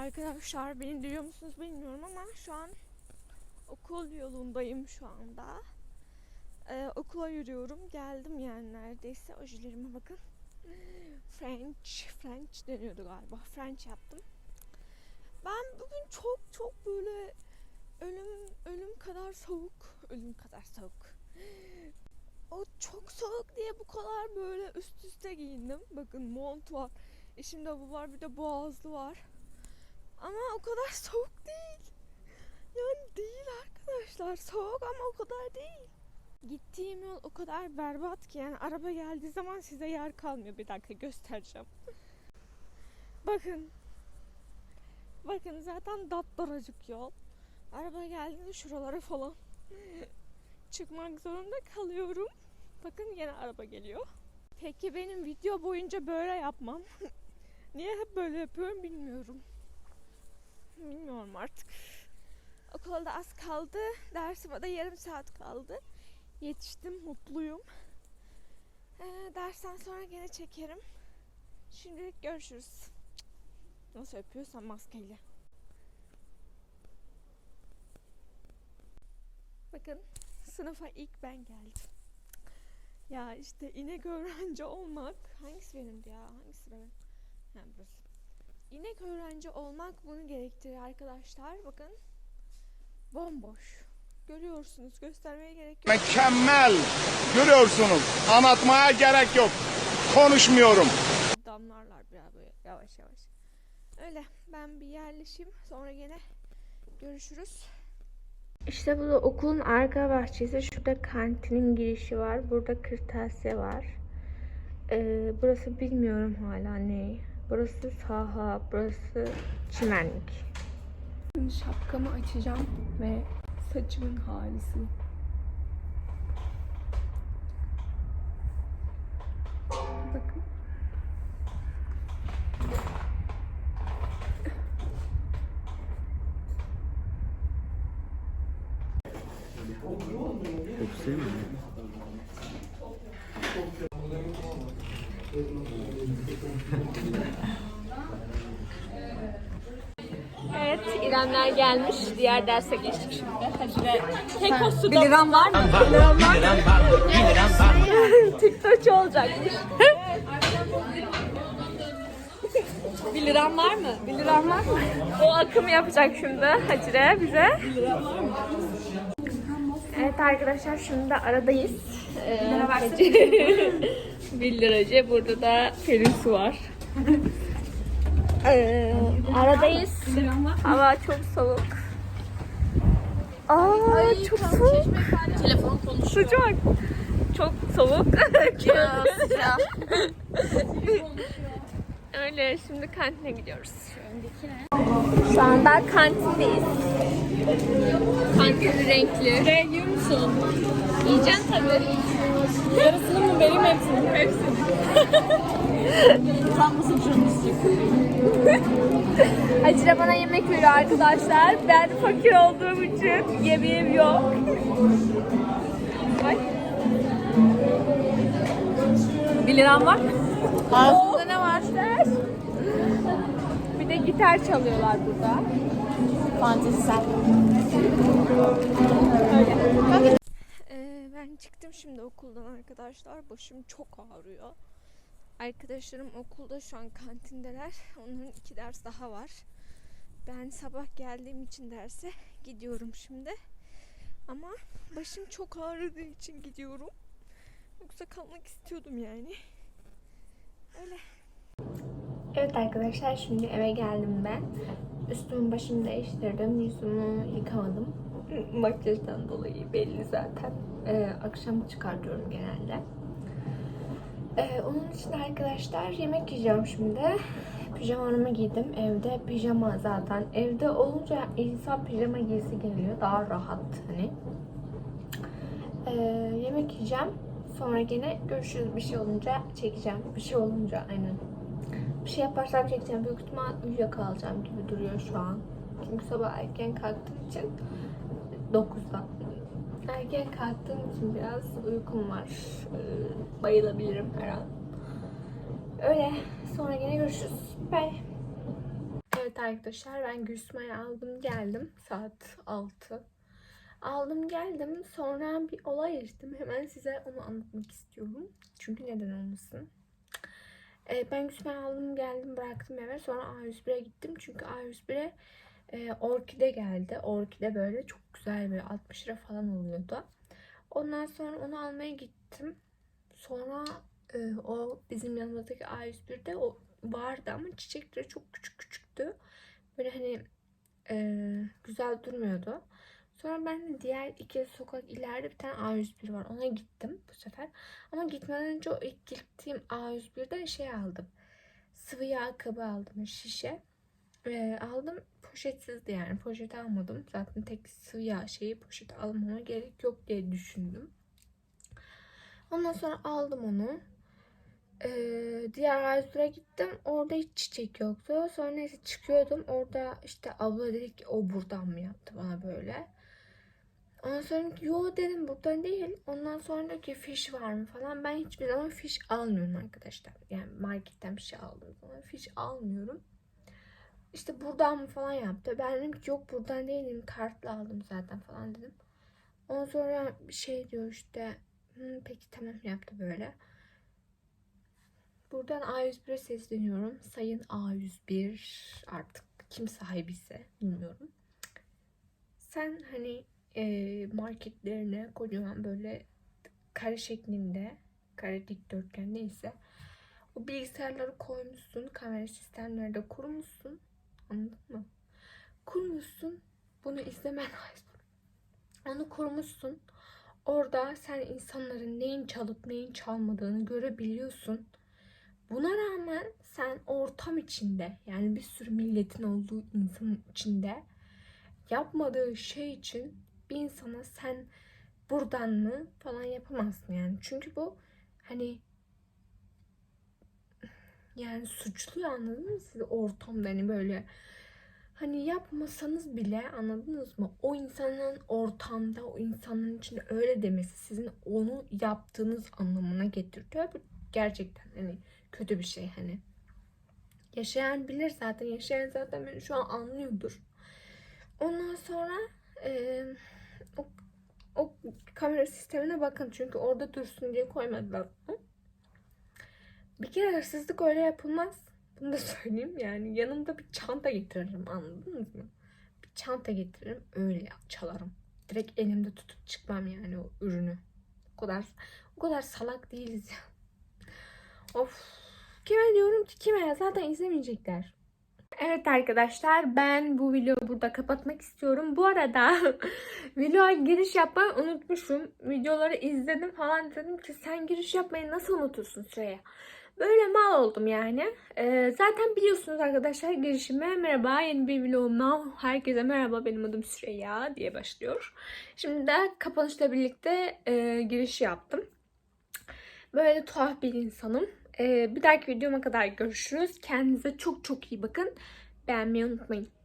Arkadaşlar beni duyuyor musunuz bilmiyorum ama şu an okul yolundayım şu anda. Ee, okula yürüyorum. Geldim yani neredeyse. Ojelerime bakın. French, French deniyordu galiba. French yaptım. Ben bugün çok çok böyle ölüm ölüm kadar soğuk, ölüm kadar soğuk. O çok soğuk diye bu kadar böyle üst üste giyindim. Bakın mont var. İçimde bu var bir de boğazlı var. Ama o kadar soğuk değil. Yani değil arkadaşlar. Soğuk ama o kadar değil. Gittiğim yol o kadar berbat ki yani araba geldiği zaman size yer kalmıyor. Bir dakika göstereceğim. Bakın. Bakın zaten daptaracık yol. Araba geldiğinde şuralara falan çıkmak zorunda kalıyorum. Bakın yine araba geliyor. Peki benim video boyunca böyle yapmam. Niye hep böyle yapıyorum bilmiyorum. Bilmiyorum artık. Okula da az kaldı. Dersime de yarım saat kaldı. Yetiştim, mutluyum. Ee, dersten sonra gene çekerim. Şimdilik görüşürüz. Nasıl yapıyorsam maskeyle. Bakın sınıfa ilk ben geldim. Ya işte inek öğrenci olmak hangisi benimdi ya? Hangisi benim? Ha burası. İnek öğrenci olmak bunu gerektirir arkadaşlar. Bakın bomboş. Görüyorsunuz. Göstermeye gerek yok. Mükemmel. Görüyorsunuz. Anlatmaya gerek yok. Konuşmuyorum. Damlarlar biraz böyle yavaş yavaş. Öyle ben bir yerleşeyim. Sonra gene görüşürüz. İşte bu da okulun arka bahçesi. Şurada kantinin girişi var. Burada kırtasiye var. Ee, burası bilmiyorum hala ne. Burası saha, burası çimenlik. Şimdi şapkamı açacağım ve saçımın halisi. Bakın. Evet, İremler gelmiş. Diğer derse geçtik şimdi. Hacire. Tek o suda. 1 liram var mı? 1 liram var mı? TikTokçu olacakmış. 1 liram var mı? 1 liram var mı? O akım yapacak şimdi Hacire bize. 1 liram var mı? Evet arkadaşlar şimdi de aradayız. Ee, Hacı- 1 liracı. Burada da Pelin Su var. Ee, aradayız. Hava çok soğuk. Aa çok soğuk. Telefon konuşuyor. Sıcak. Çok soğuk. Ya. Öyle şimdi kantine gidiyoruz. Şu anda kantindeyiz. Kantin renkli. Ve yiyor musun? Yiyeceksin tabii. Yarısını mı vereyim hepsini? Hepsini. Utanmasın canım Hacire bana yemek veriyor arkadaşlar. Ben fakir olduğum için yemeğim yok. Ay. 1 liram var mı? Gitar çalıyorlar burada. Fantezisel. Ee, ben çıktım şimdi okuldan arkadaşlar. Başım çok ağrıyor. Arkadaşlarım okulda şu an kantindeler. Onların iki ders daha var. Ben sabah geldiğim için derse gidiyorum şimdi. Ama başım çok ağrıdığı için gidiyorum. Yoksa kalmak istiyordum yani. Evet arkadaşlar şimdi eve geldim ben. Üstümü başımı değiştirdim. Yüzümü yıkamadım. Makyajdan dolayı belli zaten. Ee, akşam çıkartıyorum genelde. Ee, onun için arkadaşlar yemek yiyeceğim şimdi. Pijamamı giydim. Evde pijama zaten. Evde olunca insan pijama giysi geliyor. Daha rahat hani. Ee, yemek yiyeceğim. Sonra gene görüşürüz. Bir şey olunca çekeceğim. Bir şey olunca aynen. Bir şey yaparsam çekeceğim. Büyük ihtimal uyuyakalacağım gibi duruyor şu an. Çünkü sabah erken kalktığım için 9'da. Erken kalktığım için biraz uykum var. Ee, bayılabilirim her an. Öyle. Sonra yine görüşürüz. Bye. Evet arkadaşlar ben Gülsümay'ı aldım geldim saat 6. Aldım geldim sonra bir olay yaşadım hemen size onu anlatmak istiyorum. Çünkü neden olmasın. Ee, ben Gülsümay'ı aldım geldim bıraktım eve sonra A101'e gittim. Çünkü A101'e e, orkide geldi. Orkide böyle çok güzel bir 60 lira falan oluyordu. Ondan sonra onu almaya gittim. Sonra e, o bizim yanımızdaki A101'de o vardı ama çiçekleri çok küçük küçüktü. Böyle hani e, güzel durmuyordu. Sonra ben de diğer iki sokak ileride bir tane A101 var. Ona gittim bu sefer. Ama gitmeden önce o ilk gittiğim A101'de şey aldım. Sıvı yağ kabı aldım. Şişe. E, aldım. Poşetsizdi yani. Poşet almadım. Zaten tek sıvı yağ şeyi poşet almama gerek yok diye düşündüm. Ondan sonra aldım onu. Ee, diğer A101'e gittim. Orada hiç çiçek yoktu. Sonra neyse çıkıyordum. Orada işte abla dedi ki o buradan mı yaptı bana böyle. Ondan sonra ki, yo dedim buradan değil. Ondan sonra ki fiş var mı falan. Ben hiçbir zaman fiş almıyorum arkadaşlar. Yani marketten bir şey aldığım zaman fiş almıyorum. İşte buradan mı falan yaptı. Ben dedim ki yok buradan değil dedim. Kartla aldım zaten falan dedim. Ondan sonra bir şey diyor işte. "Hı, peki tamam yaptı böyle. Buradan A101'e sesleniyorum. Sayın A101 artık kim sahibiyse bilmiyorum. Sen hani e, marketlerine kocaman böyle kare şeklinde kare dikdörtgen neyse o bilgisayarları koymuşsun. Kamera sistemleri de kurmuşsun. Anladın mı? Kurmuşsun. Bunu izlemen lazım. Onu kurmuşsun. Orada sen insanların neyin çalıp neyin çalmadığını görebiliyorsun. Buna rağmen sen ortam içinde yani bir sürü milletin olduğu insanın içinde yapmadığı şey için bir insana sen buradan mı falan yapamazsın yani. Çünkü bu hani yani suçlu anladınız mı siz ortamda hani böyle hani yapmasanız bile anladınız mı? O insanın ortamda o insanın içinde öyle demesi sizin onu yaptığınız anlamına getiriyor. Bu gerçekten hani kötü bir şey hani. Yaşayan bilir zaten. Yaşayan zaten beni şu an anlıyordur. Ondan sonra e, o, o kamera sistemine bakın. Çünkü orada dursun diye koymadılar. Bir kere hırsızlık öyle yapılmaz. Bunu da söyleyeyim yani. Yanımda bir çanta getiririm anladınız mı? Bir çanta getiririm öyle çalarım. Direkt elimde tutup çıkmam yani o ürünü. O kadar o kadar salak değiliz ya. Of. Kime diyorum ki kime? Zaten izlemeyecekler. Evet arkadaşlar ben bu videoyu burada kapatmak istiyorum. Bu arada videoya giriş yapmayı unutmuşum. Videoları izledim falan dedim ki sen giriş yapmayı nasıl unutursun Süreyya? Böyle mal oldum yani. Ee, zaten biliyorsunuz arkadaşlar girişime merhaba yeni bir vlogumla herkese merhaba benim adım Süreyya diye başlıyor. Şimdi de kapanışla birlikte e, giriş yaptım. Böyle tuhaf bir insanım. Ee, bir dahaki videoma kadar görüşürüz. Kendinize çok çok iyi bakın. Beğenmeyi unutmayın.